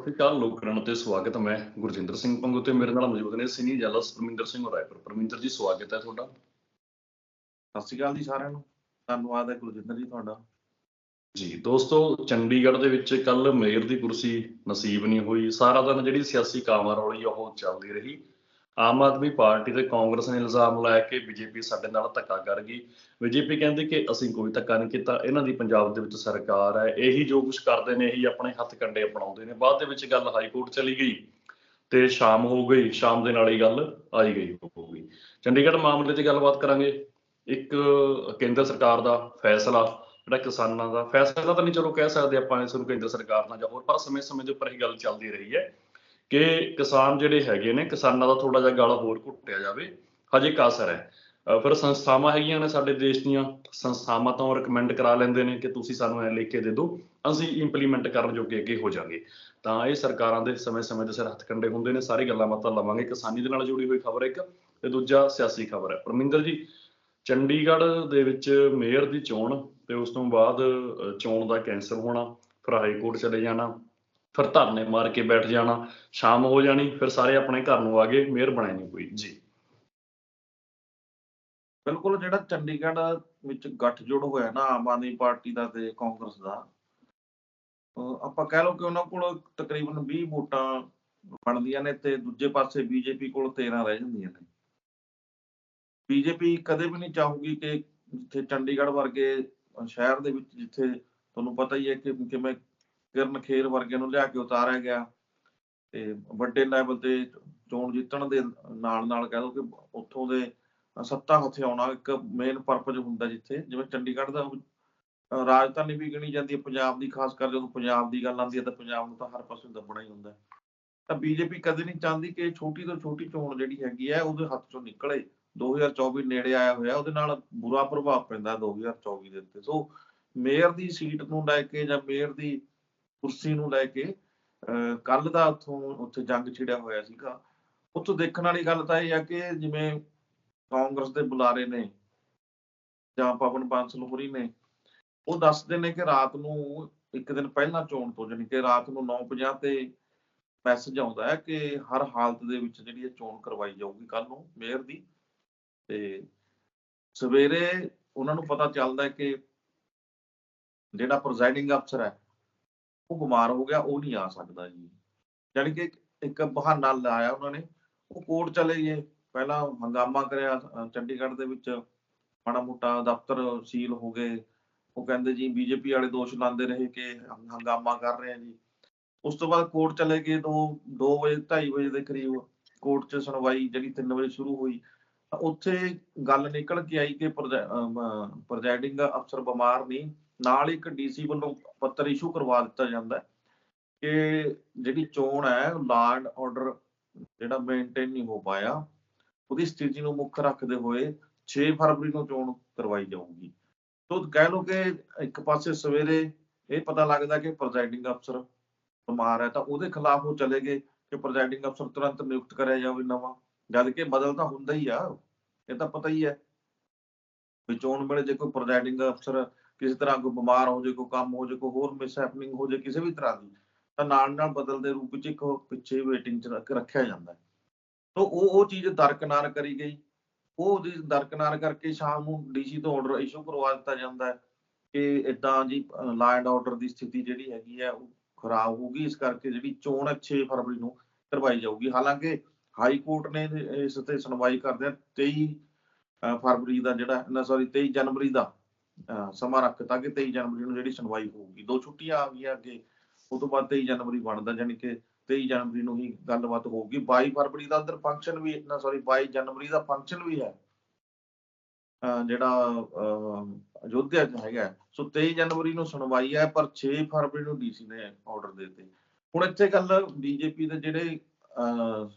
ਸਤਿ ਸ਼੍ਰੀ ਅਕਾਲ ਲੋਕਰਨ ਤੇ ਸਵਾਗਤ ਮੈਂ ਗੁਰਜਿੰਦਰ ਸਿੰਘ ਪੰਗੂ ਤੇ ਮੇਰੇ ਨਾਲ ਮੌਜੂਦ ਨੇ ਸੀਨੀਅਰ ਜਰਨਲਿਸਟ ਪਰਮਿੰਦਰ ਸਿੰਘ ਰਾਏਪੁਰ। ਪਰਮਿੰਦਰ ਜੀ ਸਵਾਗਤ ਹੈ ਤੁਹਾਡਾ। ਸਤਿ ਸ਼੍ਰੀ ਅਕਾਲ ਜੀ ਸਾਰਿਆਂ ਨੂੰ। ਧੰਨਵਾਦ ਹੈ ਗੁਰਜਿੰਦਰ ਜੀ ਤੁਹਾਡਾ। ਜੀ ਦੋਸਤੋ ਚੰਡੀਗੜ੍ਹ ਦੇ ਵਿੱਚ ਕੱਲ ਮੇਅਰ ਦੀ ਕੁਰਸੀ ਨਸੀਬ ਨਹੀਂ ਹੋਈ। ਸਾਰਾ ਦਿਨ ਜਿਹੜੀ ਸਿਆਸੀ ਕਾਮਰੌਲੀ ਉਹ ਚੱਲਦੀ ਰਹੀ। ਆਮ ਆਦਮੀ ਪਾਰਟੀ ਤੇ ਕਾਂਗਰਸ ਨੇ ਇਲਜ਼ਾਮ ਲਾਇਆ ਕਿ ਬੀਜੇਪੀ ਸਾਡੇ ਨਾਲ ਧੱਕਾ ਕਰ ਗਈ। ਬੀਜੇਪੀ ਕਹਿੰਦੀ ਕਿ ਅਸੀਂ ਕੋਈ ਧੱਕਾ ਨਹੀਂ ਕੀਤਾ, ਇਹਨਾਂ ਦੀ ਪੰਜਾਬ ਦੇ ਵਿੱਚ ਸਰਕਾਰ ਹੈ, ਇਹੀ ਜੋ ਕੁਝ ਕਰਦੇ ਨੇ, ਇਹੀ ਆਪਣੇ ਹੱਥ ਕੰਡੇ ਅਪਣਾਉਂਦੇ ਨੇ। ਬਾਅਦ ਦੇ ਵਿੱਚ ਗੱਲ ਹਾਈ ਕੋਰਟ ਚਲੀ ਗਈ ਤੇ ਸ਼ਾਮ ਹੋ ਗਈ, ਸ਼ਾਮ ਦੇ ਨਾਲ ਹੀ ਗੱਲ ਆਈ ਗਈ, ਹੋ ਗਈ। ਚੰਡੀਗੜ੍ਹ ਮਾਮਲੇ 'ਤੇ ਗੱਲਬਾਤ ਕਰਾਂਗੇ। ਇੱਕ ਕੇਂਦਰ ਸਰਕਾਰ ਦਾ ਫੈਸਲਾ, ਜਿਹੜਾ ਕਿਸਾਨਾਂ ਦਾ, ਫੈਸਲਾ ਤਾਂ ਨਹੀਂ ਚਲੋ ਕਹਿ ਸਕਦੇ ਆਪਾਂ, ਇਸ ਨੂੰ ਕੇਂਦਰ ਸਰਕਾਰ ਨਾਲ ਜਾਂ ਹੋਰ ਪਰ ਸਮੇਂ-ਸਮੇਂ ਦੇ ਉੱਪਰ ਇਹ ਗੱਲ ਚੱਲਦੀ ਰਹੀ ਹੈ। ਕਿ ਕਿਸਾਨ ਜਿਹੜੇ ਹੈਗੇ ਨੇ, ਕਿਸਾਨਾਂ ਦਾ ਥੋੜਾ ਜਿਹਾ ਗਲ ਹੋਰ ਘੁੱਟਿਆ ਜਾਵੇ, ਹਜੇ ਕਾਸਰ ਹੈ। ਫਿਰ ਸੰਸਥਾਵਾਂ ਹੈਗੀਆਂ ਨੇ ਸਾਡੇ ਦੇਸ਼ ਦੀਆਂ, ਸੰਸਥਾਵਾਂ ਤੋਂ ਰეკਮੈਂਡ ਕਰਾ ਲੈਂਦੇ ਨੇ ਕਿ ਤੁਸੀਂ ਸਾਨੂੰ ਇਹ ਲਿਖ ਕੇ ਦੇ ਦਿਓ, ਅਸੀਂ ਇੰਪਲੀਮੈਂਟ ਕਰਨ ਜੋਗੇ ਅੱਗੇ ਹੋ ਜਾਾਂਗੇ। ਤਾਂ ਇਹ ਸਰਕਾਰਾਂ ਦੇ ਸਮੇਂ-ਸਮੇਂ ਦੇ ਸਿਰ ਹੱਥ ਕੰਡੇ ਹੁੰਦੇ ਨੇ, ਸਾਰੀ ਗੱਲਾਂ ਬਾਤਾਂ ਲਵਾਂਗੇ। ਕਿਸਾਨੀ ਦੇ ਨਾਲ ਜੁੜੀ ਹੋਈ ਖਬਰ ਇੱਕ ਤੇ ਦੂਜਾ ਸਿਆਸੀ ਖਬਰ ਹੈ। ਪਰਮਿੰਦਰ ਜੀ, ਚੰਡੀਗੜ੍ਹ ਦੇ ਵਿੱਚ ਮੇਅਰ ਦੀ ਚੋਣ ਤੇ ਉਸ ਤੋਂ ਬਾਅਦ ਚੋਣ ਦਾ ਕੈਂਸਲ ਹੋਣਾ, ਫਿਰ ਹਾਈ ਕੋਰਟ ਚਲੇ ਜਾਣਾ ਫਿਰ ਧਰਨੇ ਮਾਰ ਕੇ ਬੈਠ ਜਾਣਾ, ਸ਼ਾਮ ਹੋ ਜਾਣੀ, ਫਿਰ ਸਾਰੇ ਆਪਣੇ ਘਰ ਨੂੰ ਆ ਗਏ ਮੇਅਰ ਬਣਾਈ ਨਹੀਂ ਕੋਈ। ਜੀ। ਬਿਲਕੁਲ, ਜਿਹੜਾ ਚੰਡੀਗੜ੍ਹ ਵਿੱਚ ਗੱਠਜੋੜ ਹੋਇਆ ਨਾ, ਆਮ ਆਦਮੀ ਪਾਰਟੀ ਦਾ ਤੇ ਕਾਂਗਰਸ ਦਾ ਆਪਾਂ ਕਹਿ ਲਓ ਕਿ ਉਹਨਾਂ ਕੋਲ ਤਕਰੀਬਨ 20 ਵੋਟਾਂ ਬਣਦੀਆਂ ਨੇ ਤੇ ਦੂਜੇ ਪਾਸੇ ਬੀਜੇਪੀ ਕੋਲ 13 ਰਹਿ ਜਾਂਦੀਆਂ ਨੇ। ਬੀਜੇਪੀ ਕਦੇ ਵੀ ਨਹੀਂ ਚਾਹੂਗੀ ਕਿ ਜਿੱਥੇ ਚੰਡੀਗੜ੍ਹ ਵਰਗੇ ਸ਼ਹਿਰ ਦੇ ਵਿੱਚ, ਜਿੱਥੇ ਤੁਹਾਨੂੰ ਪਤਾ ਹੀ ਹੈ ਕਿ ਕਿਵੇਂ ਕਿਰਨ ਖੇਰ ਵਰਗੇ ਨੂੰ ਲਿਆ ਕੇ ਉਤਾਰਿਆ ਗਿਆ ਤੇ ਵੱਡੇ ਲੈਵਲ ਤੇ ਚੋਣ ਜਿੱਤਣ ਦੇ ਨਾਲ ਨਾਲ ਕਹਿ ਲਓ ਕਿ ਉੱਥੋਂ ਦੇ ਸੱਤਾ ਹੱਥੇ ਆਉਣਾ ਇੱਕ ਮੇਨ ਪਰਪਸ ਹੁੰਦਾ ਜਿੱਥੇ, ਜਿਵੇਂ ਚੰਡੀਗੜ੍ਹ ਦਾ ਰਾਜਧਾਨੀ ਵੀ ਗਿਣੀ ਜਾਂਦੀ ਹੈ ਪੰਜਾਬ ਦੀ, ਖਾਸ ਕਰ ਜਦੋਂ ਪੰਜਾਬ ਦੀ ਗੱਲ ਆਉਂਦੀ ਹੈ ਤਾਂ ਪੰਜਾਬ ਨੂੰ ਤਾਂ ਹਰ ਪਾਸੇ ਦੱਬਣਾ ਹੀ ਹੁੰਦਾ ਤਾਂ ਬੀਜੇਪੀ ਕਦੇ ਨਹੀਂ ਚਾਹੁੰਦੀ ਕਿ ਛੋਟੀ ਤੋਂ ਛੋਟੀ ਚੋਣ ਜਿਹੜੀ ਹੈਗੀ ਹੈ, ਉਹਦੇ ਹੱਥ ਚੋਂ ਨਿਕਲੇ। 2024 ਨੇੜੇ ਆਇਆ ਹੋਇਆ, ਉਹਦੇ ਨਾਲ ਬੁਰਾ ਪ੍ਰਭਾਵ ਪੈਂਦਾ 2024 ਦੇ ਉੱਤੇ। ਸੋ ਮੇਅਰ ਦੀ ਸੀਟ ਨੂੰ ਲੈ ਕੇ ਜਾਂ ਮੇਅਰ ਦੀ ਕੁਰਸੀ ਨੂੰ ਲੈ ਕੇ ਕੱਲ ਦਾ ਉੱਥੋਂ ਉੱਥੇ ਜੰਗ ਛਿੜਿਆ ਹੋਇਆ ਸੀਗਾ। ਉੱਥੋਂ ਦੇਖਣ ਵਾਲੀ ਗੱਲ ਤਾਂ ਇਹ ਆ ਕਿ ਜਿਵੇਂ ਕਾਂਗਰਸ ਦੇ ਬੁਲਾਰੇ ਨੇ ਜਾਂ ਪਵਨ ਬਾਂਸਲ ਹੋਰੀ ਨੇ, ਉਹ ਦੱਸਦੇ ਨੇ ਕਿ ਰਾਤ ਨੂੰ ਇੱਕ ਦਿਨ ਪਹਿਲਾਂ ਚੋਣ ਤੋਂ, ਜਾਣੀ ਕਿ ਰਾਤ ਨੂੰ 9:50 ਤੇ ਮੈਸੇਜ ਆਉਂਦਾ ਹੈ ਕਿ ਹਰ ਹਾਲਤ ਦੇ ਵਿੱਚ ਜਿਹੜੀ ਇਹ ਚੋਣ ਕਰਵਾਈ ਜਾਊਗੀ ਕੱਲ ਨੂੰ ਮੇਅਰ ਦੀ। ਤੇ ਸਵੇਰੇ ਉਹਨਾਂ ਨੂੰ ਪਤਾ ਚੱਲਦਾ ਹੈ ਕਿ ਜਿਹੜਾ ਪ੍ਰੈਜ਼ਾਈਡਿੰਗ ਅਫਸਰ ਹੈ ਉਹ ਬਿਮਾਰ ਹੋ ਗਿਆ, ਉਹ ਨਹੀਂ ਆ ਸਕਦਾ ਜੀ। ਜਾਣੀ ਕਿ ਇੱਕ ਬਹਾਨਾ ਲਾਇਆ ਉਹਨਾਂ ਨੇ। ਉਹ ਕੋਰਟ ਚਲੇ ਗਏ। ਪਹਿਲਾਂ ਹੰਗਾਮਾ ਕਰਿਆ ਚੰਡੀਗੜ੍ਹ ਦੇ ਵਿੱਚ ਮਾੜਾ ਮੋਟਾ ਦਫ਼ਤਰ ਸੀਲ ਹੋ ਗਏ। ਉਹ ਕਹਿੰਦੇ ਜੀ, ਬੀਜੇਪੀ ਵਾਲੇ ਦੋਸ਼ ਲਾਉਂਦੇ ਰਹੇ ਕਿ ਹੰਗਾਮਾ ਕਰ ਰਹੇ ਆ ਜੀ। ਉਸ ਤੋਂ ਬਾਅਦ ਕੋਰਟ ਚਲੇ ਗਏ ਦੋ 2 ਵਜੇ 2:30 ਵਜੇ ਦੇ ਕਰੀਬ। ਕੋਰਟ 'ਚ ਸੁਣਵਾਈ ਜਿਹੜੀ 3 ਵਜੇ ਸ਼ੁਰੂ ਹੋਈ। ਉੱਥੇ ਗੱਲ ਨਿਕਲ ਕੇ ਆਈ ਕਿ ਪ੍ਰੈਜ਼ਾਈਡਿੰਗ ਅਫਸਰ ਬਿਮਾਰ ਨਹੀਂ। ਨਾਲ ਹੀ ਇੱਕ ਡੀਸੀ ਵੱਲੋਂ ਪੱਤਰ ਇਸ਼ੂ ਕਰਵਾ ਦਿੱਤਾ ਜਾਂਦਾ ਕਿ ਜਿਹੜੀ ਚੋਣ ਹੈ ਲਾਅ ਆਰਡਰ ਜਿਹੜਾ ਮੇਨਟੇਨ ਨਹੀਂ ਹੋ ਪਾਇਆ, ਉਹਦੀ ਸਥਿਤੀ ਨੂੰ ਮੁੱਖ ਰੱਖਦੇ ਹੋਏ 6 ਫਰਵਰੀ ਨੂੰ ਚੋਣ ਕਰਵਾਈ ਜਾਊਗੀ। ਤੋਂ ਕਹਿ ਲਓ ਕਿ ਇੱਕ ਪਾਸੇ ਸਵੇਰੇ ਇਹ ਪਤਾ ਲੱਗਦਾ ਕਿ ਪ੍ਰੈਜ਼ਾਈਡਿੰਗ ਅਫਸਰ ਬਿਮਾਰ ਹੈ, ਤਾਂ ਉਹਦੇ ਖਿਲਾਫ ਉਹ ਚਲੇ ਗਏ ਕਿ ਪ੍ਰੈਜ਼ਾਈਡਿੰਗ ਅਫਸਰ ਤੁਰੰਤ ਨਿਯੁਕਤ ਕਰਿਆ ਜਾਵੇ ਨਵਾਂ, ਜਦ ਕਿ ਬਦਲ ਤਾਂ ਹੁੰਦਾ ਹੀ ਆ, ਇਹ ਤਾਂ ਪਤਾ ਹੀ ਹੈ। ਵੀ ਚੋਣ ਵੇਲੇ ਜੇ ਕੋਈ ਪ੍ਰੈਜ਼ਾਈਡਿੰਗ ਅਫਸਰ ਕਿਸੇ ਤਰ੍ਹਾਂ ਕੋਈ ਬਿਮਾਰ ਹੋ ਜਾਏ, ਕੋਈ ਕੰਮ ਹੋ ਜਾਏ, ਕੋਈ ਹੋਰ ਮਿਸ ਹੈਪਨਿੰਗ ਹੋ ਜਾਏ, ਕਿਸੇ ਵੀ ਤਰ੍ਹਾਂ ਦੀ, ਤਾਂ ਨਾਲ ਨਾਲ ਬਦਲ ਦੇ ਰੂਪ ਵਿੱਚ ਇੱਕ ਪਿੱਛੇ ਵੇਟਿੰਗ 'ਚ ਰੱਖਿਆ ਜਾਂਦਾ ਹੈ। ਤੋਂ ਉਹ ਉਹ ਚੀਜ਼ ਦਰਕਨਾਰ ਕਰੀ ਗਈ। ਉਹ ਉਹਦੀ ਦਰਕਨਾਰ ਕਰਕੇ ਸ਼ਾਮ ਨੂੰ ਡੀਸੀ ਤੋਂ ਆਰਡਰ ਇਸ਼ੂ ਕਰਵਾ ਦਿੱਤਾ ਜਾਂਦਾ ਹੈ ਕਿ ਇਦਾਂ ਜੀ ਲਾਅ ਐਂਡ ਆਰਡਰ ਦੀ ਸਥਿਤੀ ਜਿਹੜੀ ਹੈਗੀ ਹੈ, ਉਹ ਖਰਾਬ ਹੋਊਗੀ। ਇਸ ਕਰਕੇ ਜਿਹੜੀ ਚੋਣ ਹੈ 6 ਫਰਵਰੀ ਨੂੰ ਕਰਵਾਈ ਜਾਊਗੀ। ਹਾਲਾਂਕਿ ਹਾਈ ਕੋਰਟ ਨੇ ਇਸ ਤੇ ਸੁਣਵਾਈ ਕਰਦਿਆਂ 23 ਫਰਵਰੀ ਦਾ ਜਿਹੜਾ, ਨਾ ਸੌਰੀ 23 ਜਨਵਰੀ ਦਾ ਸਮਾਂ ਰੱਖਤਾ ਕਿ 23 ਜਨਵਰੀ ਨੂੰ ਜਿਹੜੀ ਸੁਣਵਾਈ ਹੋਊਗੀ। ਦੋ ਛੁੱਟੀਆਂ ਆ ਗਈਆਂ ਅੱਗੇ ਉਸ ਤੋਂ ਬਾਅਦ 23 ਜਨਵਰੀ ਬਣਦਾ ਯਾਨੀ ਕਿ 23 ਜਨਵਰੀ ਨੂੰ ਹੀ ਗੱਲਬਾਤ ਹੋਊਗੀ। 22 ਫਰਵਰੀ ਦਾ ਅੰਦਰ ਫੰਕਸ਼ਨ ਵੀ, ਨਾ ਸੌਰੀ 22 ਜਨਵਰੀ ਦਾ ਫੰਕਸ਼ਨ ਵੀ ਹੈ। ਜਿਹੜਾ ਅਯੋਧਿਆ ਚ ਹੈਗਾ। ਸੋ 23 ਜਨਵਰੀ ਨੂੰ ਸੁਣਵਾਈ ਹੈ, ਪਰ 6 ਫਰਵਰੀ ਨੂੰ ਡੀਸੀ ਨੇ ਆਰਡਰ ਦੇ ਦਿੱਤੇ। ਹੁਣ ਇੱਥੇ ਗੱਲ ਬੀਜੇਪੀ ਦੇ ਜਿਹੜੇ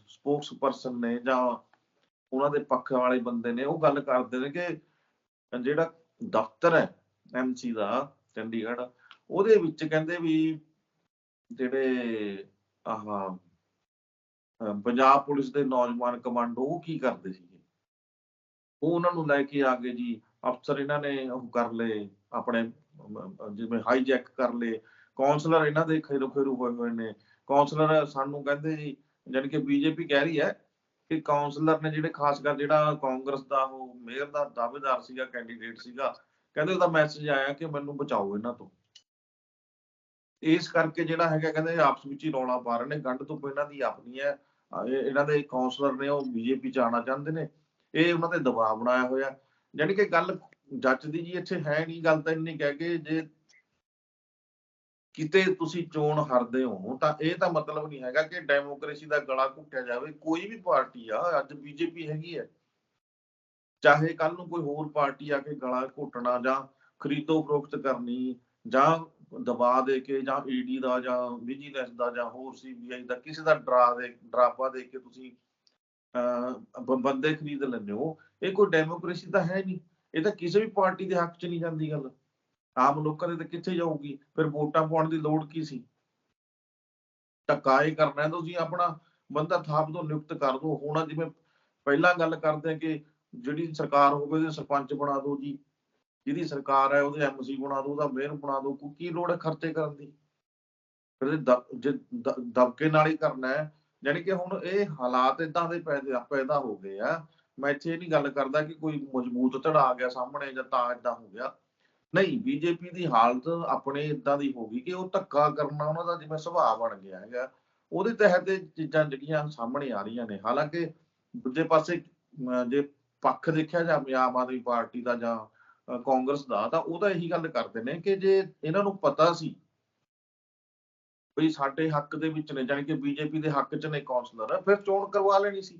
ਸਪੋਕਸ ਪਰਸਨ ਨੇ ਜਾਂ ਉਹਨਾਂ ਦੇ ਪੱਖ ਵਾਲੇ ਬੰਦੇ ਨੇ, ਉਹ ਗੱਲ ਕਰਦੇ ਨੇ ਕਿ ਜਿਹੜਾ ਦਫ਼ਤਰ ਹੈ ਐਮਸੀ ਦਾ, ਚੰਡੀਗੜ੍ਹ। ਉਹਦੇ ਵਿੱਚ ਕਹਿੰਦੇ ਵੀ ਜਿਹੜੇ ਆਹ ਪੰਜਾਬ ਪੁਲਿਸ ਦੇ ਨੌਜਵਾਨ ਕਮਾਂਡੋ, ਉਹ ਕੀ ਕਰਦੇ ਸੀਗੇ? ਉਹ ਉਹਨਾਂ ਨੂੰ ਲੈ ਕੇ ਆ ਗਏ ਜੀ। ਅਫਸਰ ਇਹਨਾਂ ਨੇ ਉਹ ਕਰ ਲਏ, ਆਪਣੇ, ਜਿਵੇਂ ਹਾਈਜੈਕ ਕਰ ਲਏ। ਕਾਉਂਸਲਰ ਇਹਨਾਂ ਦੇ ਖੇਰੂ ਖੇਰੂ ਹੋਏ ਹੋਏ ਨੇ। ਕਾਉਂਸਲਰ ਸਾਨੂੰ ਕਹਿੰਦੇ ਜੀ, ਜਾਣੀ ਕਿ ਬੀਜੇਪੀ ਕਹਿ ਰਹੀ ਹੈ ਕਿ ਕਾਉਂਸਲਰ ਨੇ ਜਿਹੜੇ ਖਾਸ ਕਰ ਜਿਹੜਾ ਕਾਂਗਰਸ ਦਾ ਉਹ ਮੇਅਰ ਦਾ ਦਾਅਵੇਦਾਰ ਸੀਗਾ ਕੈਂਡੀਡੇਟ ਸੀਗਾ, ਕਹਿੰਦੇ ਉਹਦਾ ਮੈਸੇਜ ਆਇਆ ਕਿ ਮੈਨੂੰ ਬਚਾਓ ਇਹਨਾਂ ਤੋਂ। ਇਸ ਕਰਕੇ ਜਿਹੜਾ ਹੈਗਾ ਕਹਿੰਦੇ ਆਪਸ ਵਿੱਚ ਹੀ ਰੌਲਾ ਪਾ ਰਹੇ ਨੇ, ਗੰਢ ਤੋਂ ਇਹਨਾਂ ਦੀ ਆਪਣੀ ਹੈ। ਇਹਨਾਂ ਦੇ ਕਾਉਂਸਲਰ ਨੇ ਉਹ ਬੀਜੇਪੀ ਚ ਆਉਣਾ ਚਾਹੁੰਦੇ ਨੇ। ਇਹ ਉਹਨਾਂ ਤੇ ਦਬਾਅ ਬਣਾਇਆ ਹੋਇਆ। ਯਾਨੀ ਕਿ ਗੱਲ ਜੱਜ ਦੀ ਜੀ ਇੱਥੇ ਹੈ ਨਹੀਂ, ਗੱਲ ਤਾਂ ਇੰਨੀ ਕਹਿ ਕੇ ਜੇ ਕਿਤੇ ਤੁਸੀਂ ਚੋਣ ਹਾਰਦੇ ਹੋ, ਤਾਂ ਇਹ ਤਾਂ ਮਤਲਬ ਨਹੀਂ ਹੈਗਾ ਕਿ ਡੈਮੋਕ੍ਰੇਸੀ ਦਾ ਗਲਾ ਘੁੱਟਿਆ ਜਾਵੇ। ਕੋਈ ਵੀ ਪਾਰਟੀ ਆ, ਅੱਜ ਬੀਜੇਪੀ ਹੈਗੀ ਹੈ। ਚਾਹੇ ਕੱਲ ਨੂੰ ਕੋਈ ਹੋਰ ਪਾਰਟੀ ਆ ਕੇ ਗਲਾ ਘੁੱਟਣਾ ਜਾਂ ਖਰੀਦੋ ਫਰੋਖਤ ਕਰਨੀ ਜਾਂ ਦਬਾਅ ਦੇ ਕੇ ਜਾਂ ਈਡੀ ਦਾ ਜਾਂ ਵਿਜੀਲੈਂਸ ਦਾ ਜਾਂ ਹੋਰ ਸੀਬੀਆਈ ਦਾ ਕਿਸੇ ਦਾ ਡਰਾ ਦੇ, ਡਰਾਪਾ ਦੇ ਕੇ ਤੁਸੀਂ, ਅਹ ਬੰਦੇ ਖਰੀਦ ਲੈਂਦੇ ਹੋ। ਇਹ ਕੋਈ ਡੈਮੋਕ੍ਰੇਸੀ ਤਾਂ ਹੈ ਨਹੀਂ। ਇਹ ਤਾਂ ਕਿਸੇ ਵੀ ਪਾਰਟੀ ਦੇ ਹੱਕ 'ਚ ਨਹੀਂ ਜਾਂਦੀ ਗੱਲ। ਆਮ ਲੋਕਾਂ ਦੇ ਤਾਂ ਕਿੱਥੇ ਜਾਊਗੀ? ਫਿਰ ਵੋਟਾਂ ਪਾਉਣ ਦੀ ਲੋੜ ਕੀ ਸੀ? ਧੱਕਾ ਇਹ ਕਰਨਾ ਤੁਸੀਂ ਆਪਣਾ ਬੰਦਾ ਥਾਪ ਤੋਂ ਨਿਯੁਕਤ ਕਰ ਦਿਓ। ਹੁਣ ਜਿਵੇਂ ਪਹਿਲਾਂ ਗੱਲ ਕਰਦੇ ਆ ਕਿ ਜਿਹੜੀ ਸਰਕਾਰ ਹੋਵੇ ਉਹਦੇ ਸਰਪੰਚ ਬਣਾ ਦਿਓ ਜੀ। ਜਿਹਦੀ ਸਰਕਾਰ ਹੈ ਉਹਦੇ ਐਮਸੀ ਬਣਾ ਦਿਓ, ਉਹਦਾ ਮੇਅਰ ਬਣਾ ਦਿਓ। ਕੋਈ ਕੀ ਲੋੜ ਹੈ ਖਰਚੇ ਕਰਨ ਦੀ? ਫਿਰ ਜੇ ਦਬਕੇ ਨਾਲ ਹੀ ਕਰਨਾ ਹੈ। ਯਾਨੀ ਕਿ ਹੁਣ ਇਹ ਹਾਲਾਤ ਇਦਾਂ ਦੇ ਪੈਦਾ ਪੈਦਾ ਹੋ ਗਏ ਆ। ਮੈਂ ਇੱਥੇ ਇਹ ਨਹੀਂ ਗੱਲ ਕਰਦਾ ਕਿ ਕੋਈ ਮਜ਼ਬੂਤ ਧੜਾ ਆ ਗਿਆ ਸਾਹਮਣੇ ਜਾਂ ਤਾਂ ਇਦਾਂ ਹੋ ਗਿਆ। ਨਹੀਂ ਬੀਜੇਪੀ ਦੀ ਹਾਲਤ ਆਪਣੇ ਇਦਾਂ ਦੀ ਹੋ ਗਈ ਕਿ ਉਹ ਧੱਕਾ ਕਰਨਾ ਉਹਨਾਂ ਦਾ ਜਿਵੇਂ ਸੁਭਾਅ ਬਣ ਗਿਆ ਹੈਗਾ। ਉਹਦੇ ਤਹਿਤ ਚੀਜ਼ਾਂ ਜਿਹੜੀਆਂ ਸਾਹਮਣੇ ਆ ਰਹੀਆਂ ਨੇ। ਹਾਲਾਂਕਿ ਦੂਜੇ ਪਾਸੇ ਜੇ ਪੱਖ ਦੇਖਿਆ ਜਾਵੇ, ਆਮ ਆਦਮੀ ਪਾਰਟੀ ਦਾ ਜਾਂ ਕਾਂਗਰਸ ਦਾ, ਤਾਂ ਉਹਦਾ ਇਹੀ ਗੱਲ ਕਰਦੇ ਨੇ ਕਿ ਜੇ ਇਹਨਾਂ ਨੂੰ ਪਤਾ ਸੀ ਵੀ ਸਾਡੇ ਹੱਕ ਦੇ ਵਿੱਚ ਨੇ, ਜਾਣੀ ਕਿ ਬੀਜੇਪੀ ਦੇ ਹੱਕ 'ਚ ਨੇ ਕਾਉਂਸਲਰ ਫਿਰ ਚੋਣ ਕਰਵਾ ਲੈਣੀ ਸੀ।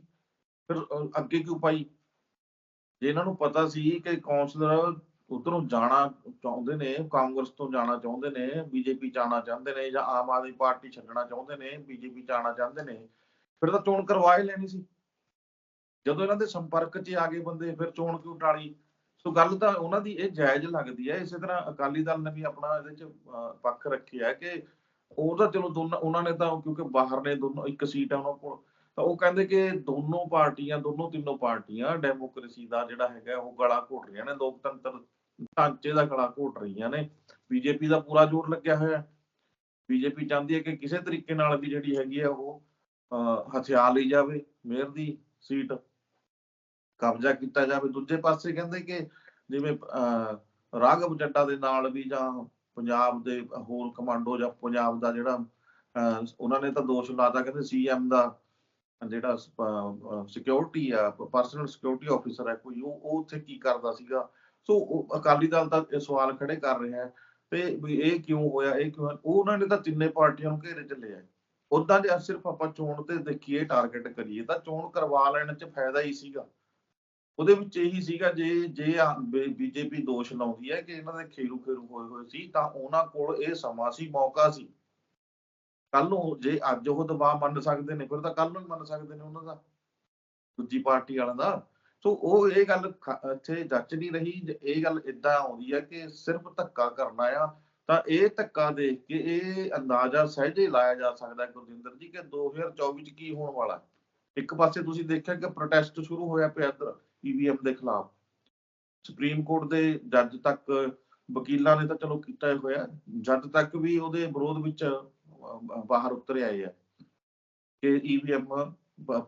ਫਿਰ ਅੱਗੇ ਕਿਉਂ ਪਾਈ? ਜੇ ਇਹਨਾਂ ਨੂੰ ਪਤਾ ਸੀ ਕਿ ਕਾਉਂਸਲਰ ਉਧਰੋਂ ਜਾਣਾ ਚਾਹੁੰਦੇ ਨੇ, ਕਾਂਗਰਸ ਤੋਂ ਜਾਣਾ ਚਾਹੁੰਦੇ ਨੇ, ਬੀਜੇਪੀ ਚ ਆਉਣਾ ਚਾਹੁੰਦੇ ਨੇ ਜਾਂ ਆਮ ਆਦਮੀ ਪਾਰਟੀ ਛੱਡਣਾ ਚਾਹੁੰਦੇ ਨੇ, ਬੀਜੇਪੀ ਚ ਆਉਣਾ ਚਾਹੁੰਦੇ ਨੇ, ਫਿਰ ਤਾਂ ਚੋਣ ਕਰਵਾ ਹੀ ਲੈਣੀ ਸੀ। ਜਦੋਂ ਇਹਨਾਂ ਦੇ ਸੰਪਰਕ 'ਚ ਆ ਗਏ ਬੰਦੇ, ਫਿਰ ਚੋਣ ਕਿਉਂ ਟਾਲੀ? ਸੋ ਗੱਲ ਤਾਂ ਉਹਨਾਂ ਦੀ ਇਹ ਜਾਇਜ਼ ਲੱਗਦੀ ਹੈ। ਇਸੇ ਤਰ੍ਹਾਂ ਅਕਾਲੀ ਦਲ ਨੇ ਵੀ ਆਪਣਾ ਇਹਦੇ 'ਚ ਪੱਖ ਰੱਖਿਆ ਕਿ ਉਹ ਤਾਂ ਚਲੋ ਦੋਨਾਂ, ਉਹਨਾਂ ਨੇ ਤਾਂ ਕਿਉਂਕਿ ਬਾਹਰ ਨੇ ਦੋਨੋਂ, ਇੱਕ ਸੀਟ ਆ ਉਹਨਾਂ ਕੋਲ, ਤਾਂ ਉਹ ਕਹਿੰਦੇ ਕਿ ਦੋਨੋਂ ਪਾਰਟੀਆਂ, ਦੋਨੋਂ ਤਿੰਨੋਂ ਪਾਰਟੀਆਂ ਡੈਮੋਕ੍ਰੇਸੀ ਦਾ ਜਿਹੜਾ ਹੈਗਾ ਉਹ ਗਲਾ ਘੋਟ ਰਹੀਆਂ ਨੇ। ਲੋਕਤੰਤਰ ਢਾਂਚੇ ਦਾ ਗਲਾ ਘੋਟ ਰਹੀਆਂ ਨੇ। ਬੀਜੇਪੀ ਦਾ ਪੂਰਾ ਜ਼ੋਰ ਲੱਗਿਆ ਹੋਇਆ ਹੈ। ਬੀਜੇਪੀ ਚਾਹੁੰਦੀ ਹੈ ਕਿ ਕਿਸੇ ਤਰੀਕੇ ਨਾਲ ਵੀ ਜਿਹੜੀ ਹੈਗੀ ਹੈ ਉਹ ਹਥਿਆ ਲਈ ਜਾਵੇ, ਮੇਅਰ ਦੀ ਸੀਟ ਕਬਜ਼ਾ ਕੀਤਾ ਜਾਵੇ। ਦੂਜੇ ਪਾਸੇ ਕਹਿੰਦੇ ਕਿ ਜਿਵੇਂ ਰਾਘਵ ਚੱਡਾ ਦੇ ਨਾਲ ਵੀ ਜਾਂ ਪੰਜਾਬ ਦੇ ਹੋਰ ਕਮਾਂਡੋ ਜਾਂ ਪੰਜਾਬ ਦਾ ਜਿਹੜਾ ਉਹਨਾਂ ਨੇ ਤਾਂ ਦੋਸ਼ ਲਾਤਾ, ਕਹਿੰਦੇ ਸੀਐਮ ਦਾ ਜਿਹੜਾ ਸਿਕਿਉਰਿਟੀ ਆ ਪਰਸਨਲ ਸਿਕਿਉਰਿਟੀ ਆਫੀਸਰ ਹੈ ਕੋਈ ਉਹ ਉੱਥੇ ਕੀ ਕਰਦਾ ਸੀਗਾ? ਸੋ ਅਕਾਲੀ ਦਲ ਤਾਂ ਇਹ ਸਵਾਲ ਖੜੇ ਕਰ ਰਿਹਾ ਹੈ ਤੇ ਵੀ ਇਹ ਕਿਉਂ ਹੋਇਆ, ਇਹ ਕਿਉਂ ਉਹ ਉਹਨਾਂ ਨੇ ਤਾਂ ਤਿੰਨੇ ਪਾਰਟੀਆਂ ਨੂੰ ਘੇਰੇ ਚ ਲਿਆ ਉਦਾਂ ਜੇ ਸਿਰਫ ਆਪਾਂ ਚੋਣ ਤੇ ਦੇਖੀਏ ਟਾਰਗੇਟ ਕਰੀਏ ਤਾਂ ਚੋਣ ਕਰਵਾ ਲੈਣ ਚ ਫਾਇਦਾ ਹੀ ਸੀਗਾ। ਉਹਦੇ ਵਿੱਚ ਇਹੀ ਸੀਗਾ ਜੇ ਜੇ ਬੀਜੇਪੀ ਦੋਸ਼ ਲਾਉਂਦੀ ਹੈ ਕਿ ਇਹਨਾਂ ਦੇ ਖੇਰੂ ਖੇਰੂ ਹੋਏ ਹੋਏ ਸੀ ਤਾਂ ਉਹਨਾਂ ਕੋਲ ਇਹ ਸਮਾਂ ਸੀ, ਮੌਕਾ ਸੀ। ਕੱਲ ਨੂੰ ਜੇ ਅੱਜ ਉਹ ਦਬਾਅ ਮੰਨ ਸਕਦੇ ਨੇ, ਫਿਰ ਤਾਂ ਕੱਲ ਨੂੰ ਹੀ ਮੰਨ ਸਕਦੇ ਨੇ ਉਹਨਾਂ ਦਾ। ਦੂਜੀ ਪਾਰਟੀ ਵਾਲਿਆਂ ਦਾ। ਸੋ ਉਹ ਇਹ ਗੱਲ ਇੱਥੇ ਜੱਜ ਨਹੀਂ ਰਹੀ ਇਹ ਗੱਲ ਇਦਾਂ ਆਉਂਦੀ ਹੈ ਕਿ ਸਿਰਫ ਧੱਕਾ ਕਰਨਾ ਆ, ਤਾਂ ਇਹ ਧੱਕਾ ਦੇਖ ਕੇ ਇਹ ਅੰਦਾਜ਼ਾ ਸਹਿਜੇ ਲਾਇਆ ਜਾ ਸਕਦਾ ਗੁਰਜਿੰਦਰ ਜੀ ਕਿ 2024 ਚ ਕੀ ਹੋਣ ਵਾਲਾ? ਇੱਕ ਪਾਸੇ ਤੁਸੀਂ ਦੇਖਿਆ ਕਿ ਪ੍ਰੋਟੈਸਟ ਸ਼ੁਰੂ ਹੋਇਆ ਪਿਆ ਇੱਧਰ ਈਵੀਐਮ ਦੇ ਖਿਲਾਫ। ਸੁਪਰੀਮ ਕੋਰਟ ਦੇ ਜੱਜ ਤੱਕ ਵਕੀਲਾਂ ਨੇ ਤਾਂ ਚਲੋ ਕੀਤਾ ਹੋਇਆ, ਜੱਜ ਤੱਕ ਵੀ ਉਹਦੇ ਵਿਰੋਧ ਵਿੱਚ ਬਾਹਰ ਉਤਰ ਆਏ ਆ। ਕਿ ਈਵੀਐਮ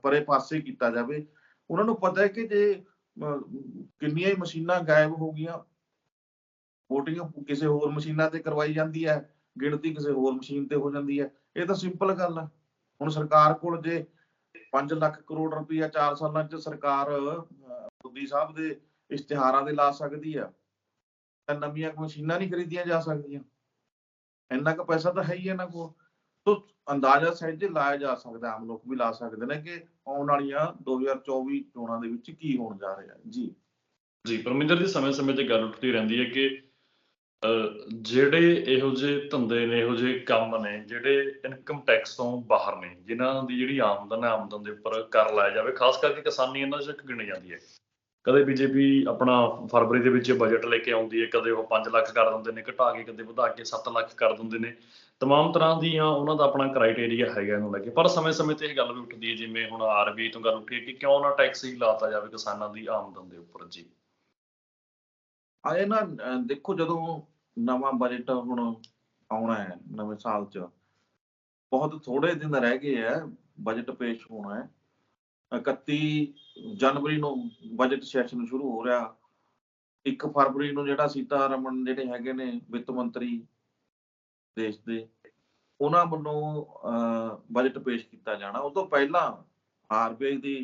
ਪਰੇ ਪਾਸੇ ਕੀਤਾ ਜਾਵੇ। ਉਹਨਾਂ ਨੂੰ ਪਤਾ ਹੈ ਕਿ ਜੇ ਕਿੰਨੀਆਂ ਹੀ ਮਸ਼ੀਨਾਂ ਗਾਇਬ ਹੋ ਗਈਆਂ VOTING ਕਿਸੇ ਹੋਰ ਮਸ਼ੀਨਾਂ ਤੇ ਕਰਵਾਈ ਜਾਂਦੀ ਹੈ, ਗਿਣਤੀ ਕਿਸੇ ਹੋਰ ਮਸ਼ੀਨ ਤੇ ਹੋ ਜਾਂਦੀ ਹੈ, ਇਹ ਤਾਂ ਸਿੰਪਲ ਗੱਲ ਹੈ ਹੁਣ ਸਰਕਾਰ ਕੋਲ ਜੇ 5 ਲੱਖ ਕਰੋੜ ਰੁਪਈਆ 4 ਸਾਲਾਂ 'ਚ ਸਰਕਾਰ ਮੋਦੀ ਸਾਹਿਬ ਦੇ ਇਸ਼ਤਿਹਾਰਾਂ ਦੇ ਲਾ ਸਕਦੀ ਆ, ਤਾਂ ਨਵੀਆਂ ਮਸ਼ੀਨਾਂ ਨਹੀਂ ਖਰੀਦੀਆਂ ਜਾ ਸਕਦੀਆਂ। ਇੰਨਾ ਕੁ ਪੈਸਾ ਤਾਂ ਹੈ ਹੀ ਇਹਨਾਂ ਕੋਲ। ਤੋ ਅੰਦਾਜ਼ਾ ਸਹਿਜੇ ਲਾਇਆ ਜਾ ਸਕਦਾ, ਆਮ ਲੋਕ ਵੀ ਲਾ ਸਕਦੇ ਨੇ ਕਿ ਆਉਣ ਵਾਲੀਆਂ 2024 ਚੋਣਾਂ ਦੇ ਵਿੱਚ ਕੀ ਹੋਣ ਜਾ ਰਿਹਾ ਜੀ। ਜੀ, ਪਰਮਿੰਦਰ ਜੀ, ਸਮੇਂ-ਸਮੇਂ ਤੇ ਗੱਲ ਉੱਠਦੀ ਰਹਿੰਦੀ ਹੈ ਕਿ ਜਿਹੜੇ ਇਹੋ ਜਿਹੇ ਧੰਦੇ ਨੇ, ਇਹੋ ਜਿਹੇ ਕੰਮ ਨੇ, ਜਿਹੜੇ ਇਨਕਮ ਟੈਕਸ ਤੋਂ ਬਾਹਰ ਨੇ, ਜਿਨ੍ਹਾਂ ਦੀ ਜਿਹੜੀ ਆਮਦਨ ਹੈ, ਆਮਦਨ ਦੇ ਉੱਪਰ ਕਰ ਲਾਇਆ ਜਾਵੇ, ਖਾਸ ਕਰਕੇ ਕਿਸਾਨੀ ਇਹਨਾਂ 'ਚ ਗਿਣੀ ਜਾਂਦੀ ਹੈ। ਕਦੇ ਬੀਜੇਪੀ ਆਪਣਾ ਫਰਵਰੀ ਦੇ ਵਿੱਚ ਬਜਟ ਲੈ ਕੇ ਆਉਂਦੀ ਹੈ, ਕਦੇ ਉਹ 5 ਲੱਖ ਕਰ ਦਿੰਦੇ ਨੇ, ਘਟਾ ਕੇ ਕਦੇ ਵਧਾ ਕੇ 7 ਲੱਖ ਕਰ ਦਿੰਦੇ ਨੇ। ਤਮਾਮ ਤਰ੍ਹਾਂ ਦੀਆਂ ਉਹਨਾਂ ਦਾ ਆਪਣਾ ਕ੍ਰਾਈਟੇਰੀਆ ਹੈਗਾ ਇਹਨੂੰ ਲੈ ਕੇ ਪਰ ਸਮੇਂ-ਸਮੇਂ ਤੇ ਇਹ ਗੱਲ ਵੀ ਉੱਠਦੀ ਹੈ, ਜਿਵੇਂ ਹੁਣ ਆਰਬੀਆਈ ਤੋਂ ਗੱਲ ਉੱਠੀ ਹੈ ਕਿ ਕਿਉਂ ਨਾ ਟੈਕਸ ਹੀ ਲਾਤਾ ਜਾਵੇ ਕਿਸਾਨਾਂ ਦੀ ਆਮਦਨ ਦੇ ਉੱਪਰ ਜੀ। ਆਏ ਨਾ ਦੇਖੋ ਜਦੋਂ ਨਵਾਂ ਬਜਟ ਹੁਣ ਆਉਣਾ ਹੈ, ਨਵੇਂ ਸਾਲ 'ਚ, ਬਹੁਤ ਥੋੜੇ ਦਿਨ ਰਹਿ ਗਏ ਹੈ ਬਜਟ ਪੇਸ਼ ਹੋਣਾ ਹੈ। 31 ਜਨਵਰੀ ਨੂੰ ਬਜਟ ਸੈਸ਼ਨ ਸ਼ੁਰੂ ਹੋ ਰਿਹਾ। 1 ਫਰਵਰੀ ਨੂੰ ਜਿਹੜਾ ਸੀਤਾਰਮਨ ਜਿਹੜੇ ਹੈਗੇ ਨੇ ਵਿੱਤ ਮੰਤਰੀ ਦੇਸ਼ ਦੇ ਉਹਨਾਂ ਵੱਲੋਂ ਬਜਟ ਪੇਸ਼ ਕੀਤਾ ਜਾਣਾ। ਉਹ ਤੋਂ ਪਹਿਲਾਂ ਆਰਬੀਆਈ ਦੀ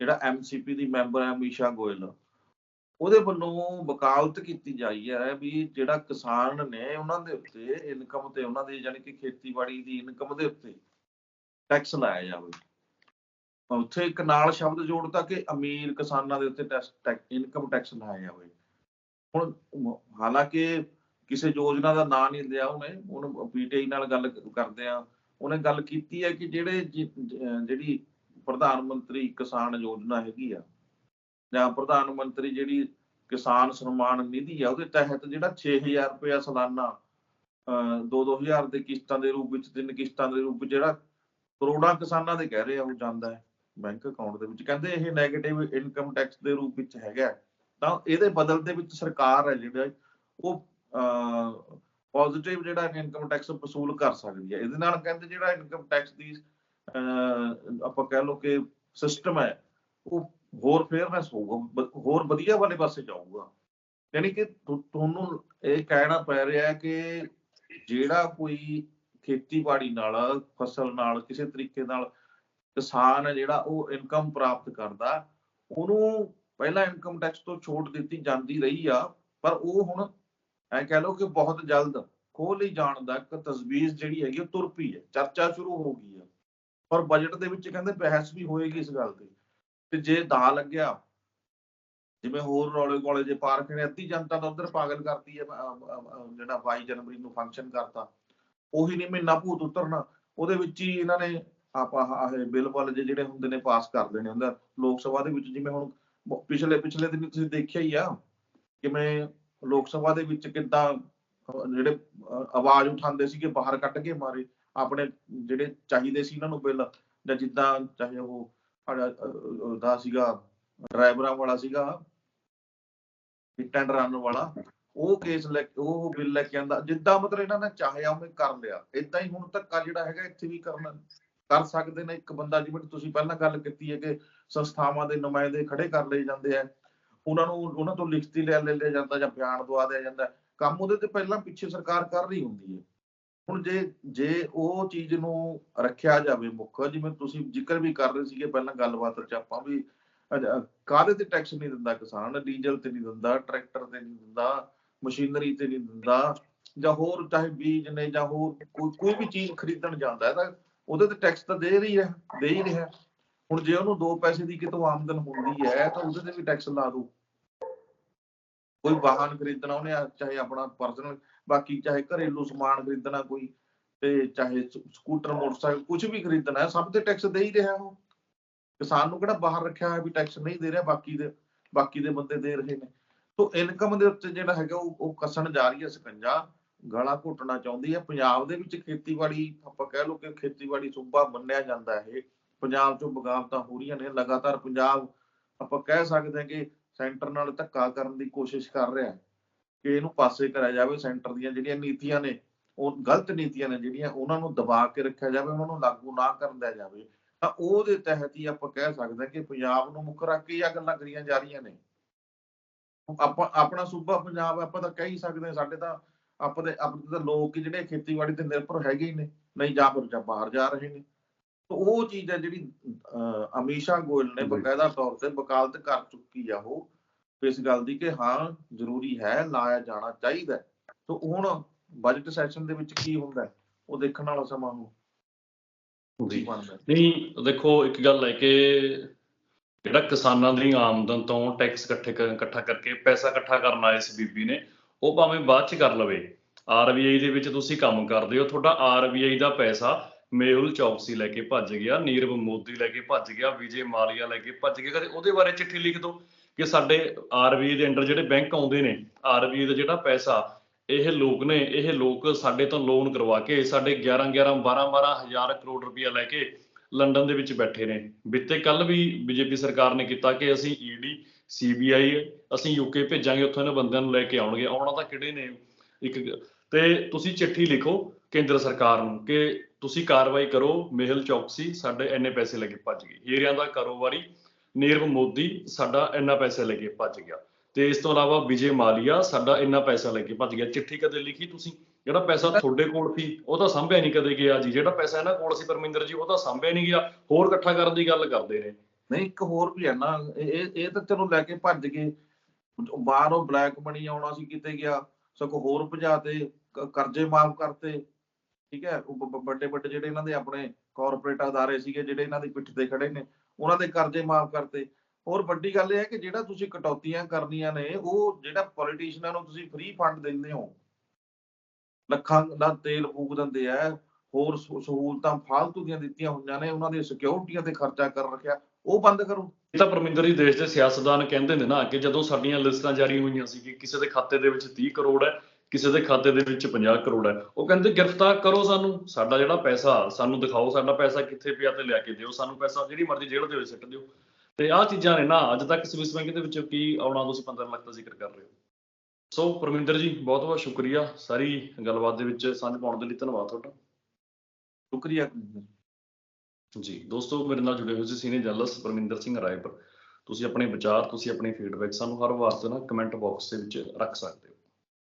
ਜਿਹੜਾ ਐਮਸੀਪੀ ਦੀ ਮੈਂਬਰ ਹੈ ਅਮੀਸ਼ਾ ਗੋਇਲ, ਉਹਦੇ ਵੱਲੋਂ ਵਕਾਲਤ ਕੀਤੀ ਜਾਈ ਹੈ ਵੀ ਜਿਹੜਾ ਕਿਸਾਨ ਨੇ ਉਹਨਾਂ ਦੇ ਉੱਤੇ ਇਨਕਮ ਤੇ, ਉਹਨਾਂ ਦੀ ਯਾਨੀ ਕਿ ਖੇਤੀਬਾੜੀ ਦੀ ਇਨਕਮ ਦੇ ਉੱਤੇ ਟੈਕਸ ਲਾਇਆ ਜਾਵੇ। ਉੱਥੇ ਇੱਕ ਨਾਲ ਸ਼ਬਦ ਜੋੜਤਾ ਕਿ ਅਮੀਰ ਕਿਸਾਨਾਂ ਦੇ ਉੱਤੇ ਟੈਕਸ ਇਨਕਮ ਟੈਕਸ ਲਾਇਆ ਜਾਵੇ। ਹੁਣ ਹਾਲਾਂਕਿ ਕਿਸੇ ਯੋਜਨਾ ਦਾ ਨਾਂ ਨਹੀਂ ਲਿਆ ਉਹਨੇ, ਉਹਨੂੰ ਪੀਟੀਆਈ ਨਾਲ ਗੱਲ ਕਰਦੇ ਆ ਉਹਨੇ ਗੱਲ ਕੀਤੀ ਹੈ ਕਿ ਜਿਹੜੇ ਜਿਹੜੀ ਪ੍ਰਧਾਨ ਮੰਤਰੀ ਕਿਸਾਨ ਯੋਜਨਾ ਹੈਗੀ ਆ, ਜਾਂ ਪ੍ਰਧਾਨ ਮੰਤਰੀ ਜਿਹੜੀ ਕਿਸਾਨ ਸਨਮਾਨ ਨਿਧੀ ਆ, ਉਹਦੇ ਤਹਿਤ ਜਿਹੜਾ 6000 ਰੁਪਇਆ ਸਾਲਾਨਾ 2-2000 ਦੇ ਕਿਸ਼ਤਾਂ ਦੇ ਰੂਪ ਵਿੱਚ, ਤਿੰਨ ਕਿਸ਼ਤਾਂ ਦੇ ਰੂਪ ਵਿੱਚ ਜਿਹੜਾ ਕਰੋੜਾਂ ਕਿਸਾਨਾਂ ਦੇ ਕਹਿ ਰਹੇ ਆ ਉਹ ਜਾਂਦਾ ਹੈ ਬੈਂਕ ਅਕਾਊਂਟ ਦੇ ਵਿੱਚ। ਕਹਿੰਦੇ ਇਹ 네ਗੇਟਿਵ ਇਨਕਮ ਟੈਕਸ ਦੇ ਰੂਪ ਵਿੱਚ ਹੈਗਾ। ਤਾਂ ਇਹਦੇ ਬਦਲ ਦੇ ਵਿੱਚ ਸਰਕਾਰ ਹੈ ਜਿਹੜਾ, ਉਹ ਪੋਜ਼ਿਟਿਵ ਜਿਹੜਾ ਇਨਕਮ ਟੈਕਸ ਵਸੂਲ ਕਰ ਸਕਦੀ ਹੈ। ਇਹਦੇ ਨਾਲ ਕਹਿੰਦੇ ਜਿਹੜਾ ਇਨਕਮ ਟੈਕਸ ਦੀ ਆਪਾਂ ਕਹਿ ਲਓ ਕਿ ਸਿਸਟਮ ਹੈ, ਉਹ ਹੋਰ ਫੇਅਰਨੈਸ ਹੋਊਗਾ ਹੋਰ ਵਧੀਆ ਵਾਲੇ ਪਾਸੇ ਜਾਊਗਾ। ਯਾਨੀ ਕਿ ਤੁਹਾਨੂੰ ਇਹ ਕਹਿਣਾ ਪੈ ਰਿਹਾ ਹੈ ਕਿ ਜਿਹੜਾ ਕੋਈ ਖੇਤੀਬਾੜੀ ਨਾਲ, ਫਸਲ ਨਾਲ, ਕਿਸੇ ਤਰੀਕੇ ਨਾਲ ਕਿਸਾਨ ਹੈ ਜਿਹੜਾ ਉਹ ਇਨਕਮ ਪ੍ਰਾਪਤ ਕਰਦਾ, ਉਹਨੂੰ ਪਹਿਲਾਂ ਇਨਕਮ ਟੈਕਸ ਤੋਂ ਛੋਟ ਦਿੱਤੀ ਜਾਂਦੀ ਰਹੀ ਆ, ਪਰ ਉਹ ਹੁਣ ਐ ਕਹਿ ਲਓ ਕਿ ਬਹੁਤ ਜਲਦ ਖੋਹ ਲਈ ਜਾਣ ਦਾ ਇੱਕ ਤਜਵੀਜ਼ ਜਿਹੜੀ ਹੈਗੀ ਉਹ ਤੁਰ ਪਈ ਹੈ, ਚਰਚਾ ਸ਼ੁਰੂ ਹੋ ਗਈ ਹੈ। ਪਰ ਬਜਟ ਦੇ ਵਿੱਚ ਕਹਿੰਦੇ ਬਹਿਸ ਵੀ ਹੋਏਗੀ ਇਸ ਗੱਲ ਤੇ ਤੇ ਜੇ ਦਾ ਲੱਗਿਆ, ਜਿਵੇਂ ਹੋਰ ਰੌਲੇ ਗੋਲੇ ਜੇ ਪਾਰਕ ਨੇ, ਅੱਧੀ ਜਨਤਾ ਤਾਂ ਉਧਰ ਪਾਗਲ ਕਰਤੀ ਹੈ ਜਿਹੜਾ 22 ਜਨਵਰੀ ਨੂੰ ਫੰਕਸ਼ਨ ਕਰਤਾ, ਉਹੀ ਨਹੀਂ ਮਹੀਨਾ ਭੂਤ ਉਤਰਨਾ, ਉਹਦੇ ਵਿੱਚ ਹੀ ਇਹਨਾਂ ਨੇ ਆਪਾਂ ਆਹ ਬਿੱਲ ਵੱਲ ਜੇ ਜਿਹੜੇ ਹੁੰਦੇ ਨੇ ਪਾਸ ਕਰ ਦੇਣੇ ਹੁੰਦਾ ਲੋਕ ਸਭਾ ਦੇ ਵਿੱਚ ਜਿਵੇਂ ਹੁਣ ਪਿਛਲੇ ਪਿਛਲੇ ਦਿਨ ਤੁਸੀਂ ਦੇਖਿਆ ਹੀ ਆ, ਕਿਵੇਂ ਲੋਕ ਸਭਾ ਦੇ ਵਿੱਚ ਕਿੱਦਾਂ ਜਿਹੜੇ ਆਵਾਜ਼ ਉਠਾਉਂਦੇ ਸੀਗੇ, ਬਾਹਰ ਕੱਢ ਕੇ ਮਾਰੇ, ਆਪਣੇ ਜਿਹੜੇ ਚਾਹੀਦੇ ਸੀ ਇਹਨਾਂ ਨੂੰ ਬਿੱਲ, ਜਾਂ ਜਿੱਦਾਂ ਚਾਹੇ ਉਹ ਦਾ ਸੀਗਾ, ਡਰਾਈਵਰਾਂ ਵਾਲਾ ਸੀਗਾ ਹਿੱਟ ਐਂਡ ਰਨ ਵਾਲਾ, ਉਹ ਕੇਸ ਲੈ ਕੇ, ਉਹ ਬਿੱਲ ਲੈ ਕੇ ਆਂਦਾ, ਜਿੱਦਾਂ ਮਤਲਬ ਇਹਨਾਂ ਨੇ ਚਾਹਿਆ ਉਵੇਂ ਕਰ ਲਿਆ ਇਦਾਂ ਹੀ ਹੁਣ ਧੱਕਾ ਜਿਹੜਾ ਹੈਗਾ ਇੱਥੇ ਵੀ ਕਰਨਾ ਕਰ ਸਕਦੇ ਨੇ ਇੱਕ ਬੰਦਾ, ਜਿਵੇਂ ਤੁਸੀਂ ਪਹਿਲਾਂ ਗੱਲ ਕੀਤੀ ਹੈ ਕਿ ਸੰਸਥਾਵਾਂ ਦੇ ਨੁਮਾਇੰਦੇ ਖੜੇ ਕਰ ਲਏ ਜਾਂਦੇ ਆ ਉਹਨਾਂ ਨੂੰ, ਉਹਨਾਂ ਤੋਂ ਲਿਖਤੀ ਲੈ ਲਿਆ ਜਾਂਦਾ ਜਾਂ ਬਿਆਨ ਦਵਾ ਦਿਆ ਜਾਂਦਾ। ਕੰਮ ਉਹਦੇ ਤੇ ਪਹਿਲਾਂ ਪਿੱਛੇ ਸਰਕਾਰ ਕਰ ਰਹੀ ਹੁੰਦੀ ਹੈ। ਹੁਣ ਜੇ ਜੇ ਉਹ ਚੀਜ਼ ਨੂੰ ਰੱਖਿਆ ਜਾਵੇ ਮੁੱਖ, ਜਿਵੇਂ ਤੁਸੀਂ ਜ਼ਿਕਰ ਵੀ ਕਰ ਰਹੇ ਸੀਗੇ ਪਹਿਲਾਂ ਗੱਲਬਾਤ ਚ ਆਪਾਂ ਵੀ ਕਾਹਦੇ ਤੇ ਟੈਕਸ ਨਹੀਂ ਦਿੰਦਾ ਕਿਸਾਨ? ਡੀਜ਼ਲ ਤੇ ਨਹੀਂ ਦਿੰਦਾ, ਟਰੈਕਟਰ ਤੇ ਨਹੀਂ ਦਿੰਦਾ, ਮਸ਼ੀਨਰੀ ਤੇ ਨਹੀਂ ਦਿੰਦਾ ਜਾਂ ਹੋਰ ਚਾਹੇ ਬੀਜ ਨੇ ਜਾਂ ਹੋਰ ਕੋਈ ਕੋਈ ਵੀ ਚੀਜ਼ ਖਰੀਦਣ ਜਾਂਦਾ ਹੈ ਤਾਂ ਉਹਦੇ ਤੇ ਟੈਕਸ ਤਾਂ ਦੇ ਰਹੀ ਹੈ, ਦੇ ਹੀ ਰਿਹਾ। ਹੁਣ ਜੇ ਉਹਨੂੰ 2 ਪੈਸੇ ਦੀ ਕਿਤੋਂ ਆਮਦਨ ਹੁੰਦੀ ਹੈ, ਤਾਂ ਉਹਦੇ ਤੇ ਵੀ ਟੈਕਸ ਲਾ ਦੋ ਕੋਈ ਵਾਹਨ ਖਰੀਦਣਾ ਉਹਨੇ, ਚਾਹੇ ਆਪਣਾ ਪਰਸਨਲ ਬਾਕੀ ਚਾਹੇ ਘਰੇਲੂ ਸਮਾਨ ਖਰੀਦਣਾ ਕੋਈ, ਤੇ ਚਾਹੇ ਸਕੂਟਰ ਮੋਟਰਸਾਈਕਲ ਕੁਝ ਵੀ ਖਰੀਦਣਾ, ਸਭ ਤੇ ਟੈਕਸ ਦੇ ਹੀ ਰਿਹਾ ਉਹ। ਕਿਸਾਨ ਨੂੰ ਕਿਹੜਾ ਬਾਹਰ ਰੱਖਿਆ ਹੋਇਆ ਵੀ ਟੈਕਸ ਨਹੀਂ ਦੇ ਰਿਹਾ, ਬਾਕੀ ਦੇ ਬਾਕੀ ਦੇ ਬੰਦੇ ਦੇ ਰਹੇ ਨੇ। ਤੋਂ ਇਨਕਮ ਦੇ ਉੱਤੇ ਜਿਹੜਾ ਹੈਗਾ ਉਹ ਉਹ ਕੱਸਣ ਜਾ ਰਹੀ ਹੈ ਸਕੰਜਾ। ਗਲਾ ਘੁੱਟਣਾ ਚਾਹੁੰਦੀ ਹੈ। ਪੰਜਾਬ ਦੇ ਵਿੱਚ ਖੇਤੀਬਾੜੀ, ਆਪਾਂ ਕਹਿ ਲੋ ਕਿ ਖੇਤੀਬਾੜੀ ਸੂਬਾ ਮੰਨਿਆ ਜਾਂਦਾ ਹੈ ਇਹ। ਪੰਜਾਬ ਚੋਂ ਬਗਾਵਤਾਂ ਹੋ ਰਹੀਆਂ ਨੇ, ਲਗਾਤਾਰ ਪੰਜਾਬ ਆਪਾਂ ਕਹਿ ਸਕਦੇ ਹਾਂ ਕਿ ਸੈਂਟਰ ਨਾਲ ਧੱਕਾ ਕਰਨ ਦੀ ਕੋਸ਼ਿਸ਼ ਕਰ ਰਿਹਾ ਹੈ ਕਿ ਇਹਨੂੰ ਪਾਸੇ ਕਰਿਆ ਜਾਵੇ, ਸੈਂਟਰ ਦੀਆਂ ਜਿਹੜੀਆਂ ਨੀਤੀਆਂ ਨੇ, ਉਹ ਗਲਤ ਨੀਤੀਆਂ ਨੇ ਜਿਹੜੀਆਂ ਉਹਨਾਂ ਨੂੰ ਦਬਾ ਕੇ ਰੱਖਿਆ ਜਾਵੇ, ਉਹਨਾਂ ਨੂੰ ਲਾਗੂ ਨਾ ਕਰਨ ਦਿਆ ਜਾਵੇ, ਤਾਂ ਉਹਦੇ ਤਹਿਤ ਹੀ ਆਪਾਂ ਕਹਿ ਸਕਦੇ ਹਾਂ ਕਿ ਪੰਜਾਬ ਨੂੰ ਮੁੱਖ ਰੱਖ ਕੇ ਇਹ ਗੱਲਾਂ ਕਰੀਆਂ ਜਾ ਰਹੀਆਂ ਨੇ। ਆਪਾਂ, ਆਪਣਾ ਸੂਬਾ ਪੰਜਾਬ ਆਪਾਂ ਤਾਂ ਕਹਿ ਹੀ ਸਕਦੇ ਹਾਂ, ਸਾਡੇ ਤਾਂ ਆਪਾਂ ਆਪਣੇ ਤਾਂ ਲੋਕ ਜਿਹੜੇ ਖੇਤੀਬਾੜੀ ਤੇ ਨਿਰਭਰ ਹੈਗੇ ਹੀ ਨੇ, ਨਹੀਂ ਜਾਂ ਫਿਰ ਜਾਂ ਬਾਹਰ ਜਾ ਰਹੇ ਨੇ। ਉਹ ਚੀਜ਼ ਹੈ ਜਿਹੜੀ ਅਮੀਸ਼ਾ ਗੋਇਲ ਨੇ। ਬਕਾਇਦਾ ਤੌਰ ਤੇ ਵਕਾਲਤ ਕਰ ਚੁੱਕੀ ਆ ਉਹ ਇਸ ਗੱਲ ਦੀ ਕਿ ਹਾਂ ਜ਼ਰੂਰੀ ਹੈ ਲਾਇਆ ਜਾਣਾ ਚਾਹੀਦਾ ਹੈ। ਤਾਂ ਹੁਣ ਬਜਟ ਸੈਸ਼ਨ ਦੇ ਵਿੱਚ ਕੀ ਹੁੰਦਾ ਹੈ, ਉਹ ਦੇਖਣ ਵਾਲਾ ਸਮਾਂ ਕੀ ਜੀ ਹੈ। ਨਹੀਂ ਦੇਖੋ ਇੱਕ ਗੱਲ ਹੈ ਕਿ ਜਿਹੜਾ ਕਿਸਾਨਾਂ ਦੀ ਆਮਦਨ ਤੋਂ ਟੈਕਸ ਇਕੱਠੇ ਇਕੱਠਾ ਕਰਕੇ ਪੈਸਾ ਇਕੱਠਾ ਕਰਨ ਆਏ ਸੀ ਬੀਬੀ ਨੇ ਉਹ ਭਾਵੇਂ ਬਾਅਦ ਚ ਕਰ ਲਵੇ ਆਰਬੀਆਈ ਦੇ ਵਿੱਚ ਤੁਸੀਂ ਕੰਮ ਕਰਦੇ ਹੋ ਤੁਹਾਡਾ ਆਰਬੀਆਈ ਦਾ ਪੈਸਾ ਮੇਹੁਲ ਚੌਕਸੀ ਲੈ ਕੇ ਭੱਜ ਗਿਆ, ਨੀਰਵ ਮੋਦੀ ਲੈ ਕੇ ਭੱਜ ਗਿਆ, ਵਿਜੇ ਮਾਲੀਆ ਲੈ ਕੇ ਭੱਜ ਗਿਆ। ਕਦੇ ਉਹਦੇ ਬਾਰੇ ਚਿੱਠੀ ਲਿਖ ਦਿਓ ਕਿ ਸਾਡੇ ਆਰਬੀਆਈ ਦੇ ਅੰਡਰ ਜਿਹੜੇ ਬੈਂਕ ਆਉਂਦੇ ਨੇ ਆਰਬੀਆਈ ਦਾ ਜਿਹੜਾ ਪੈਸਾ, ਇਹ ਲੋਕ ਨੇ, ਇਹ ਲੋਕ ਸਾਡੇ ਤੋਂ ਲੋਨ ਕਰਵਾ ਕੇ ਸਾਡੇ 11 11 12 12 ਹਜ਼ਾਰ ਕਰੋੜ ਰੁਪਇਆ ਲੈ ਕੇ ਲੰਡਨ ਦੇ ਵਿੱਚ ਬੈਠੇ ਨੇ। ਬਿੱਤੇ ਕੱਲ ਵੀ ਬੀਜੇਪੀ ਸਰਕਾਰ ਨੇ ਕੀਤਾ ਕਿ ਅਸੀਂ ਈਡੀ ਸੀਬੀਆਈ ਅਸੀਂ ਯੂਕੇ ਭੇਜਾਂਗੇ, ਉੱਥੋਂ ਇਹਨਾਂ ਬੰਦਿਆਂ ਨੂੰ ਲੈ ਕੇ ਆਉਣਗੇ। ਆਉਣਾ ਤਾਂ ਕਿਹੜੇ ਨੇ? ਇੱਕ ਤੇ ਤੁਸੀਂ ਚਿੱਠੀ ਲਿਖੋ। ਕੇਂਦਰ ਸਰਕਾਰ ਨੂੰ ਕਿ ਤੁਸੀਂ ਕਾਰਵਾਈ ਕਰੋ, ਮੇਹਲ ਚੌਕਸੀ ਸਾਡੇ ਇੰਨੇ ਪੈਸੇ ਲੱਗੇ ਭੱਜ ਗਏ। ਹੀਰਿਆਂ ਦਾ ਕਾਰੋਬਾਰੀ ਨੀਰਵ ਮੋਦੀ, ਸਾਡਾ ਇੰਨਾ ਪੈਸੇ ਲੱਗੇ ਭੱਜ ਗਿਆ। ਤੇ ਇਸ ਤੋਂ ਇਲਾਵਾ ਵਿਜੇ ਮਾਲੀਆ, ਸਾਡਾ ਇੰਨਾ ਪੈਸਾ ਲੈ ਕੇ ਭੱਜ ਗਿਆ। ਚਿੱਠੀ ਕਦੇ ਲਿਖੀ ਤੁਸੀਂ? ਜਿਹੜਾ ਪੈਸਾ ਤੁਹਾਡੇ ਕੋਲ ਸੀ, ਉਹ ਤਾਂ ਸਾਂਭਿਆ ਨਹੀਂ ਕਦੇ ਗਿਆ ਜੀ। ਜਿਹੜਾ ਪੈਸਾ ਇਹਨਾਂ ਕੋਲ ਸੀ ਪਰਮਿੰਦਰ ਜੀ, ਉਹ ਤਾਂ ਸਾਂਭਿਆ ਨਹੀਂ ਗਿਆ। ਹੋਰ ਇਕੱਠਾ ਕਰਨ ਦੀ ਗੱਲ ਕਰਦੇ ਨੇ। ਨਹੀਂ, ਇੱਕ ਹੋਰ ਵੀ ਹੈ ਨਾ, ਇਹ, ਇਹ- ਤਾਂ ਚਲੋ ਲੈ ਕੇ ਭੱਜ ਗਏ। ਬਾਹਰੋਂ ਬਲੈਕ ਮਨੀ ਆਉਣਾ ਸੀ, ਕਿਤੇ ਗਿਆ। ਸਗੋਂ ਹੋਰ ਭਜਾ ਤੇ ਕਰਜ਼ੇ ਮਾਫ ਕਰਤੇ। ਠੀਕ ਹੈ ਵੱਡੇ ਵੱਡੇ ਜਿਹੜੇ ਇਹਨਾਂ ਦੇ ਆਪਣੇ ਕਾਰਪੋਰੇਟ ਅਦਾਰੇ ਸੀਗੇ, ਜਿਹੜੇ ਇਹਨਾਂ ਦੀ ਪਿੱਠ ਤੇ ਖੜੇ ਨੇ, ਉਹਨਾਂ ਦੇ ਕਰਜ਼ੇ ਮਾਫ ਕਰਤੇ। ਹੋਰ ਵੱਡੀ ਗੱਲ ਇਹ ਹੈ ਕਿ ਜਿਹੜਾ ਤੁਸੀਂ ਕਟੌਤੀਆਂ ਕਰਨੀਆਂ ਨੇ, ਉਹ ਜਿਹੜਾ ਪੋਲੀਟੀਸ਼ੀਅਨਾਂ ਨੂੰ ਤੁਸੀਂ ਫ੍ਰੀ ਫੰਡ ਦਿੰਦੇ ਹੋ, ਲੱਖਾਂ ਦਾ ਤੇਲ ਫੂਕ ਦਿੰਦੇ ਆ, ਹੋਰ ਸਹੂਲਤਾਂ ਫਾਲਤੂ ਦੀਆਂ ਦਿੱਤੀਆਂ ਹੋਈਆਂ ਨੇ, ਉਹਨਾਂ ਦੀ ਸਿਕਿਉਰਿਟੀਆਂ ਤੇ ਖਰਚਾ ਕਰ ਰੱਖਿਆ, ਉਹ ਬੰਦ ਕਰੋ। ਇਹ ਤਾਂ ਪਰਮਿੰਦਰ ਜੀ ਦੇਸ਼ ਦੇ ਸਿਆਸਤਦਾਨ ਕਹਿੰਦੇ ਨੇ ਨਾ, ਕਿ ਜਦੋਂ ਸਾਡੀਆਂ ਲਿਸਟਾਂ ਜਾਰੀ ਹੋਈਆਂ ਸੀ ਕਿ ਕਿਸੇ ਦੇ ਖਾਤੇ ਦੇ ਵਿੱਚ 30 ਕਰੋੜ ਹੈ ਕਿਸੇ ਦੇ ਖਾਤੇ ਦੇ ਵਿੱਚ 50 ਕਰੋੜ ਹੈ। ਉਹ ਕਹਿੰਦੇ ਗ੍ਰਿਫਤਾਰ ਕਰੋ ਸਾਨੂੰ। ਸਾਡਾ ਜਿਹੜਾ ਪੈਸਾ ਸਾਨੂੰ ਦਿਖਾਓ ਸਾਡਾ ਪੈਸਾ ਕਿੱਥੇ ਪਿਆ ਤੇ ਲਿਆ ਕੇ ਦਿਓ। ਸਾਨੂੰ ਪੈਸਾ ਜਿਹੜੀ ਮਰਜ਼ੀ ਜੇਲ੍ਹ ਦੇ ਵਿੱਚ ਸਿੱਟ ਦਿਓ। ਤੇ ਆਹ ਚੀਜ਼ਾਂ ਨੇ ਨਾ ਅੱਜ ਤੱਕ ਸਵਿਸ ਬੈਂਕ ਦੇ ਵਿੱਚ ਕੀ ਆਉਣਾ ਤੁਸੀਂ 15 ਲੱਖ ਦਾ ਜ਼ਿਕਰ ਕਰ ਰਹੇ ਹੋ। ਸੋ ਪਰਮਿੰਦਰ ਜੀ ਬਹੁਤ ਬਹੁਤ ਸ਼ੁਕਰੀਆ। ਸਾਰੀ ਗੱਲਬਾਤ ਦੇ ਵਿੱਚ ਸਾਂਝ ਪਾਉਣ ਦੇ ਲਈ ਧੰਨਵਾਦ ਤੁਹਾਡਾ। ਸ਼ੁਕਰੀਆ ਜੀ ਦੋਸਤੋ ਮੇਰੇ ਨਾਲ ਜੁੜੇ ਹੋਏ ਸੀ ਸੀਨੀਅਰ ਜਰਨਲਿਸਟ ਪਰਮਿੰਦਰ ਸਿੰਘ ਰਾਏਪੁਰ। ਤੁਸੀਂ ਆਪਣੇ ਵਿਚਾਰ ਤੁਸੀਂ ਆਪਣੀ ਫੀਡਬੈਕ ਸਾਨੂੰ ਹਰ ਵਾਰ ਤੇ ਨਾ ਕਮੈਂਟ ਬਾਕਸ ਦੇ ਵਿੱਚ ਰੱਖ ਸਕਦੇ ਹੋ।